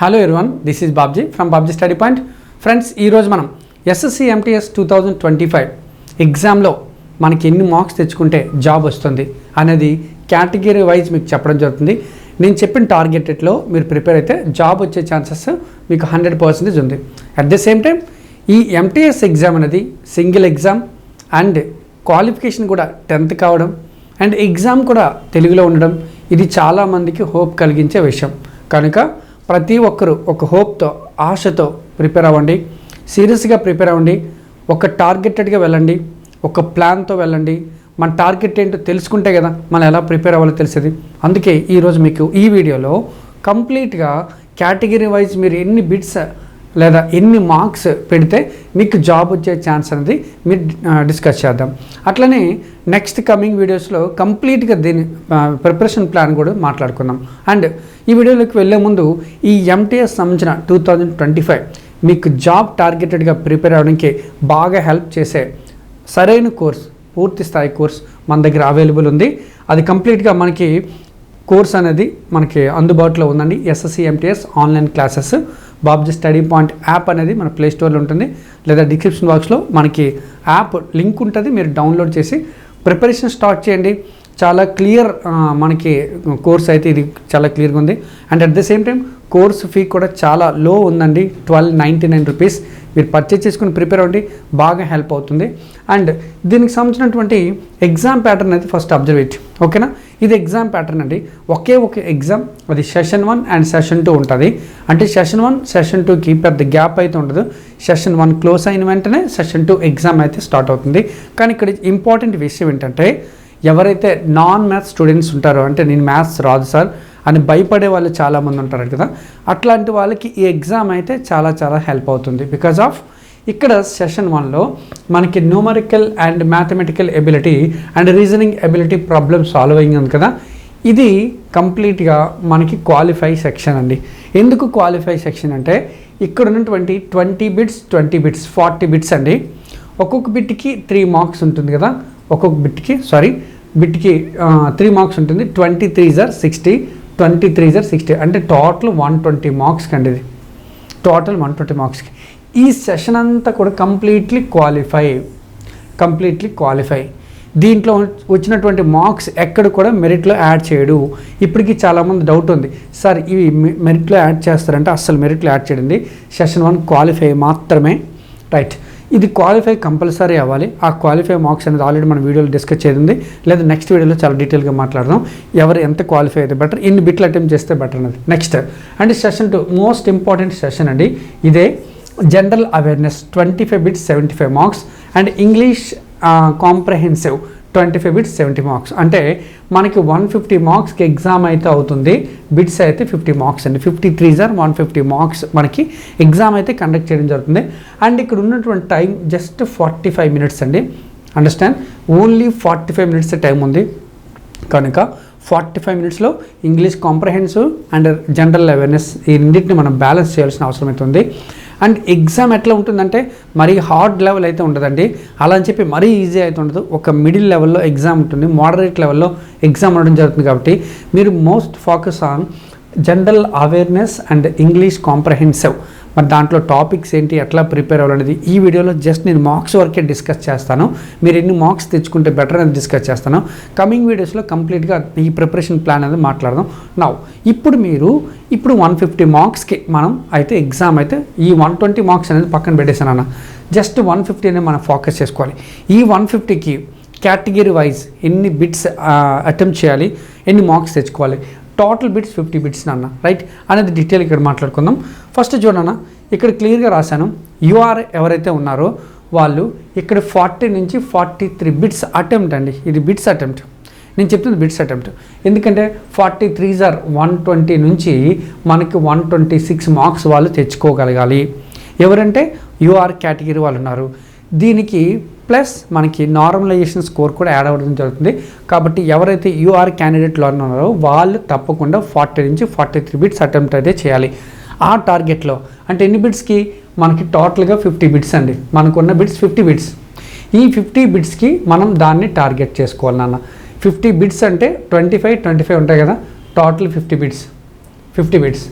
Hello everyone this is Babji from Babji study point friends ఈరోజు మనం SSC MTS two thousand twenty five ఎగ్జామ్లో మనకి ఎన్ని marks తెచ్చుకుంటే జాబ్ వస్తుంది అనేది కేటగిరీ వైజ్ మీకు చెప్పడం జరుగుతుంది. నేను చెప్పిన టార్గెటెడ్లో మీరు ప్రిపేర్ అయితే జాబ్ వచ్చే ఛాన్సెస్ మీకు హండ్రెడ్ పర్సెంటేజ్ ఉంది. అట్ ద సేమ్ టైం ఈ ఎంటీఎస్ ఎగ్జామ్ అనేది సింగిల్ ఎగ్జామ్ అండ్ క్వాలిఫికేషన్ కూడా టెన్త్ కావడం అండ్ ఎగ్జామ్ కూడా తెలుగులో ఉండడం ఇది చాలామందికి హోప్ కలిగించే విషయం. కనుక ప్రతి ఒక్కరూ ఒక హోప్తో ఆశతో ప్రిపేర్ అవ్వండి. సీరియస్గా ప్రిపేర్ అవ్వండి. ఒక టార్గెటెడ్గా వెళ్ళండి. ఒక ప్లాన్తో వెళ్ళండి. మన టార్గెట్ ఏంటో తెలుసుకుంటే కదా మనం ఎలా ప్రిపేర్ అవ్వాలో తెలిసేది. అందుకే ఈరోజు మీకు ఈ వీడియోలో కంప్లీట్గా కేటగిరీ వైజ్ మీరు ఎన్ని బిట్స్ లేదా ఎన్ని మార్క్స్ పెడితే మీకు జాబ్ వచ్చే ఛాన్స్ అనేది మీరు డిస్కస్ చేద్దాం. అట్లనే నెక్స్ట్ కమింగ్ వీడియోస్లో కంప్లీట్గా దీని ప్రిపరేషన్ ప్లాన్ కూడా మాట్లాడుకుందాం. అండ్ ఈ వీడియోలోకి వెళ్ళే ముందు ఈ ఎంటీఎస్ సంబంధించిన టూ థౌజండ్ ట్వంటీ ఫైవ్ మీకు జాబ్ టార్గెటెడ్గా ప్రిపేర్ అవ్వడానికి బాగా హెల్ప్ చేసే సరైన కోర్స్ పూర్తి స్థాయి కోర్స్ మన దగ్గర అవైలబుల్ ఉంది. అది కంప్లీట్గా మనకి కోర్స్ అనేది మనకి అందుబాటులో ఉందండి. SSC MTS online classes Babji study point app అనేది మన ప్లే స్టోర్లో ఉంటుంది. లేదా డిస్క్రిప్షన్ బాక్స్లో మనకి యాప్ లింక్ ఉంటుంది. మీరు డౌన్లోడ్ చేసి ప్రిపరేషన్ స్టార్ట్ చేయండి. చాలా క్లియర్ మనకి కోర్స్ అయితే ఇది చాలా క్లియర్గా ఉంది. And at the same time course fee కూడా చాలా లో ఉందండి. Twelve ninety nine rupees. మీరు పర్చేస్ చేసుకుని ప్రిపేర్ అవ్వండి. బాగా హెల్ప్ అవుతుంది. అండ్ దీనికి సంబంధించినటువంటి ఎగ్జామ్ ప్యాటర్న్ అయితే ఫస్ట్ అబ్జర్వేట్ ఓకేనా? ఇది ఎగ్జామ్ ప్యాటర్న్ అండి. ఒకే ఒక ఎగ్జామ్ అది session one and session two ఉంటుంది. అంటే సెషన్ వన్ సెషన్ టూకి పెద్ద గ్యాప్ అయితే ఉండదు. సెషన్ వన్ క్లోజ్ అయిన వెంటనే సెషన్ టూ ఎగ్జామ్ అయితే స్టార్ట్ అవుతుంది. కానీ ఇక్కడ ఇంపార్టెంట్ విషయం ఏంటంటే ఎవరైతే నాన్ మ్యాథ్స్ స్టూడెంట్స్ ఉంటారో అంటే నేను మ్యాథ్స్ రాదు సార్ అని భయపడే వాళ్ళు చాలామంది ఉంటారు కదా అట్లాంటి వాళ్ళకి ఈ ఎగ్జామ్ అయితే చాలా చాలా హెల్ప్ అవుతుంది. బికాజ్ ఆఫ్ ఇక్కడ సెషన్ వన్లో మనకి numerical and mathematical ability and reasoning ability problem solving ఉంది కదా. ఇది కంప్లీట్గా మనకి క్వాలిఫై సెక్షన్ అండి. ఎందుకు క్వాలిఫై సెక్షన్ అంటే ఇక్కడ ఉన్నటువంటి twenty bits twenty bits forty bits అండి. ఒక్కొక్క బిట్కి త్రీ మార్క్స్ ఉంటుంది కదా. ఒక్కొక్క బిట్కి సారీ బిట్కి త్రీ మార్క్స్ ఉంటుంది. Twenty three జర్ sixty twenty three జర్ sixty. అంటే టోటల్ వన్ ట్వంటీ మార్క్స్కి అండి ఇది. టోటల్ వన్ ట్వంటీ మార్క్స్కి. ఈ సెషన్ అంతా కూడా కంప్లీట్లీ క్వాలిఫై కంప్లీట్లీ క్వాలిఫై దీంట్లో వచ్చినటువంటి మార్క్స్ ఎక్కడ కూడా మెరిట్లో యాడ్ చేయడు. ఇప్పటికీ చాలామంది డౌట్ ఉంది. సార్ ఇవి మెరిట్లో యాడ్ చేస్తారంటే అస్సలు మెరిట్లో యాడ్ చేయండి సెషన్ వన్ క్వాలిఫై మాత్రమే. రైట్ ఇది క్వాలిఫై కంపల్సరీ అవ్వాలి. ఆ క్వాలిఫై మార్క్స్ అనేది ఆల్రెడీ మన వీడియోలో డిస్కస్ చేసింది. లేదా నెక్స్ట్ వీడియోలో చాలా డీటెయిల్గా మాట్లాడదాం. ఎవరు ఎంత క్వాలిఫై అయితే బెటర్ ఇన్ని బిట్లు అటెంప్ట్ చేస్తే బెటర్ అనేది next and session two most important session అండి. ఇదే general awareness twenty five bits seventy five marks and English comprehensive twenty five bits seventy marks అంటే మనకి వన్ ఫిఫ్టీ మార్క్స్కి ఎగ్జామ్ అయితే అవుతుంది. బిట్స్ అయితే ఫిఫ్టీ మార్క్స్ అండి. Fifty three jar one fifty marks మనకి ఎగ్జామ్ అయితే కండక్ట్ చేయడం జరుగుతుంది. అండ్ ఇక్కడ ఉన్నటువంటి time just forty five minutes అండి. Understand only forty five minutes time ఉంది. కనుక ఫార్టీ ఫైవ్ మినిట్స్లో English comprehensive and general awareness ఈ రెండింటిని మనం బ్యాలెన్స్ చేయాల్సిన అవసరం అయితే ఉంది. అండ్ ఎగ్జామ్ ఎట్లా ఉంటుందంటే మరీ హార్డ్ లెవెల్ అయితే ఉండదండి. అలా అని చెప్పి మరీ ఈజీ అయితే ఉండదు. ఒక మిడిల్ లెవెల్లో ఎగ్జామ్ ఉంటుంది. మోడరేట్ లెవెల్లో ఎగ్జామ్ ఉండడం జరుగుతుంది కాబట్టి మీరు most focus on general awareness and English comprehensive మరి దాంట్లో టాపిక్స్ ఏంటి ఎట్లా ప్రిపేర్ అవ్వాలనేది ఈ వీడియోలో జస్ట్ నేను మార్క్స్ వరకే డిస్కస్ చేస్తాను. మీరు ఎన్ని మార్క్స్ తెచ్చుకుంటే బెటర్ అనేది డిస్కస్ చేస్తాను. కమింగ్ వీడియోస్లో కంప్లీట్గా ఈ ప్రిపరేషన్ ప్లాన్ అనేది మాట్లాడదాం. నా ఇప్పుడు మీరు ఇప్పుడు వన్ ఫిఫ్టీ మార్క్స్కి మనం అయితే ఎగ్జామ్ అయితే ఈ వన్ ట్వంటీ మార్క్స్ అనేది పక్కన పెట్టేశాను అన్న. జస్ట్ వన్ ఫిఫ్టీ మనం ఫోకస్ చేసుకోవాలి. ఈ వన్ ఫిఫ్టీకి కేటగిరీ వైజ్ ఎన్ని బిట్స్ అటెంప్ట్ చేయాలి ఎన్ని మార్క్స్ తెచ్చుకోవాలి? టోటల్ బిట్స్ ఫిఫ్టీ బిట్స్ నాన్న. రైట్ అనేది డీటెయిల్ ఇక్కడ మాట్లాడుకుందాం. ఫస్ట్ చూడన్న ఇక్కడ క్లియర్గా రాశాను. యూఆర్ ఎవరైతే ఉన్నారో వాళ్ళు ఇక్కడ ఫార్టీ నుంచి ఫార్టీ త్రీ బిట్స్ అటెంప్ట్ అండి. ఇది బిట్స్ అటెంప్ట్ నేను చెప్తుంది బిట్స్ అటెంప్ట్ ఎందుకంటే forty three are one twenty నుంచి మనకి వన్ ట్వంటీ సిక్స్ మార్క్స్ వాళ్ళు తెచ్చుకోగలగాలి. ఎవరంటే యూఆర్ కేటగిరీ వాళ్ళు ఉన్నారు. దీనికి ప్లస్ మనకి నార్మలైజేషన్ స్కోర్ కూడా యాడ్ అవ్వడం జరుగుతుంది. కాబట్టి ఎవరైతే యూఆర్ క్యాండిడేట్లో ఉన్నారో వాళ్ళు తప్పకుండా ఫార్టీ నుంచి ఫార్టీ త్రీ బిట్స్ అటెంప్ట్ అయితే చేయాలి. ఆ టార్గెట్లో అంటే ఎన్ని బిట్స్కి మనకి టోటల్గా ఫిఫ్టీ బిట్స్ అండి. మనకున్న బిట్స్ ఫిఫ్టీ బిట్స్ ఈ ఫిఫ్టీ బిట్స్కి మనం దాన్ని టార్గెట్ చేసుకోవాలి నాన్న. ఫిఫ్టీ బిట్స్ అంటే ట్వంటీ ఫైవ్ ట్వంటీ ఫైవ్ ఉంటాయి కదా? Total fifty bits fifty bits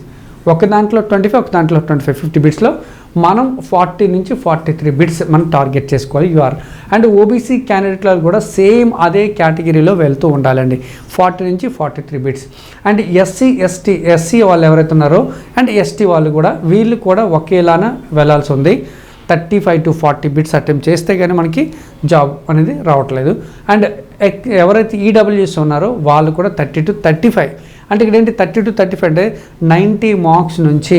ఒక దాంట్లో ట్వంటీ ఫైవ్ ఒక దాంట్లో ట్వంటీ ఫైవ్ ఫిఫ్టీ బిట్స్లో మనం ఫార్టీ నుంచి ఫార్టీ త్రీ బిట్స్ మనం టార్గెట్ చేసుకోవాలి. యూఆర్ అండ్ ఓబీసీ క్యాండిడేట్లో కూడా సేమ్ అదే కేటగిరీలో వెళ్తూ ఉండాలండి. ఫార్టీ నుంచి forty three bits. And SC ST SC వాళ్ళు ఎవరైతే ఉన్నారో అండ్ ఎస్టీ వాళ్ళు కూడా వీళ్ళు కూడా ఒకేలాన వెళ్ళాల్సి ఉంది. Thirty five to forty bits attempt చేస్తే కానీ మనకి జాబ్ అనేది రావట్లేదు. అండ్ ఎక్- ఎవరైతే ఈడబ్ల్యూఎస్ ఉన్నారో వాళ్ళు కూడా థర్టీ టు థర్టీ ఫైవ్ అంటే ఇక్కడ ఏంటి థర్టీ టు థర్టీ ఫైవ్ అంటే నైంటీ మార్క్స్ నుంచి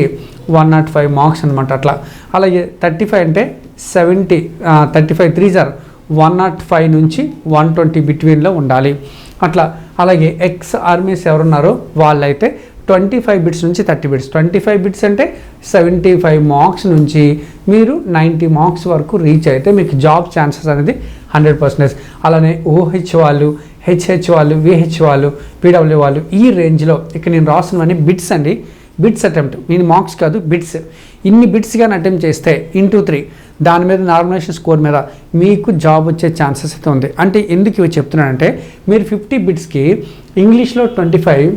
వన్ నాట్ ఫైవ్ మార్క్స్ అనమాట అట్లా. అలాగే థర్టీ ఫైవ్ అంటే seventy thirty five three jar one not five నుంచి వన్ ట్వంటీ బిట్వీన్లో ఉండాలి. అట్లా. అలాగే ఎక్స్ ఆర్మీస్ ఎవరున్నారో వాళ్ళైతే ట్వంటీ ఫైవ్ బిట్స్ నుంచి thirty bits twenty five bits అంటే సెవెంటీ ఫైవ్ మార్క్స్ నుంచి మీరు నైంటీ మార్క్స్ వరకు రీచ్ అయితే మీకు జాబ్ ఛాన్సెస్ అనేది హండ్రెడ్ పర్సెంటేజ్ అలానే ఓహెచ్ వాళ్ళు హెచ్హెచ్ వాళ్ళు విహెచ్ వాళ్ళు పీడబ్ల్యూ వాళ్ళు ఈ రేంజ్లో ఇక్కడ నేను రాస్తున్నవన్నీ బిట్స్ అండి. బిట్స్ అటెంప్ట్ నేను మార్క్స్ కాదు బిట్స్ ఇన్ని బిట్స్ కానీ అటెంప్ట్ చేస్తే ఇంటూ త్రీ దాని మీద నార్మలైజేషన్ స్కోర్ మీద మీకు జాబ్ వచ్చే ఛాన్సెస్ అయితే ఉంది. అంటే ఎందుకు ఇవి చెప్తున్నానంటే మీరు ఫిఫ్టీ బిట్స్కి ఇంగ్లీష్లో ట్వంటీ ఫైవ్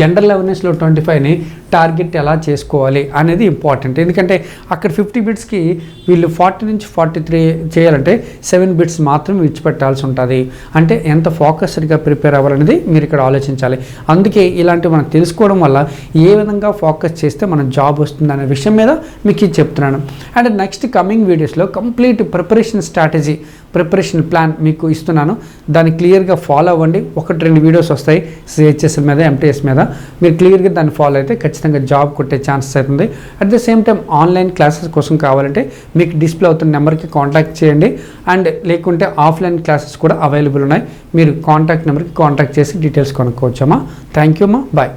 జనరల్ అవేర్నెస్లో ట్వంటీ ఫైవ్ని టార్గెట్ ఎలా చేసుకోవాలి అనేది ఇంపార్టెంట్. ఎందుకంటే అక్కడ ఫిఫ్టీ బిట్స్కి వీళ్ళు ఫార్టీ నుంచి ఫార్టీ త్రీ చేయాలంటే సెవెన్ బిట్స్ మాత్రం విడిచిపెట్టాల్సి ఉంటుంది. అంటే ఎంత ఫోకస్డ్గా ప్రిపేర్ అవ్వాలనేది మీరు ఇక్కడ ఆలోచించాలి. అందుకే ఇలాంటివి మనం తెలుసుకోవడం వల్ల ఏ విధంగా ఫోకస్ చేస్తే మనం జాబ్ వస్తుంది అనే విషయం మీద మీకు ఇది చెప్తున్నాను. అండ్ నెక్స్ట్ కమింగ్ వీడియోస్లో complete preparation strategy preparation plan మీకు ఇస్తున్నాను. దాన్ని క్లియర్గా ఫాలో అవ్వండి. ఒకటి రెండు వీడియోస్ వస్తాయి. సిహెచ్ఎస్ మీద ఎంటీఎస్ మీద. మీరు క్లియర్గా దాన్ని ఫాలో అయితే ఖచ్చితంగా ఖచ్చితంగా జాబ్ కొట్టే ఛాన్సెస్ అవుతుంది at the same time online classes కోసం కావాలంటే మీకు డిస్ప్లే అవుతున్న నెంబర్కి కాంటాక్ట్ చేయండి. అండ్ లేకుంటే ఆఫ్లైన్ క్లాసెస్ కూడా అవైలబుల్ ఉన్నాయి. మీరు కాంటాక్ట్ నెంబర్కి కాంటాక్ట్ చేసి డీటెయిల్స్ కొనుక్కోవచ్చమ్మా. థ్యాంక్ యూ అమ్మా. బాయ్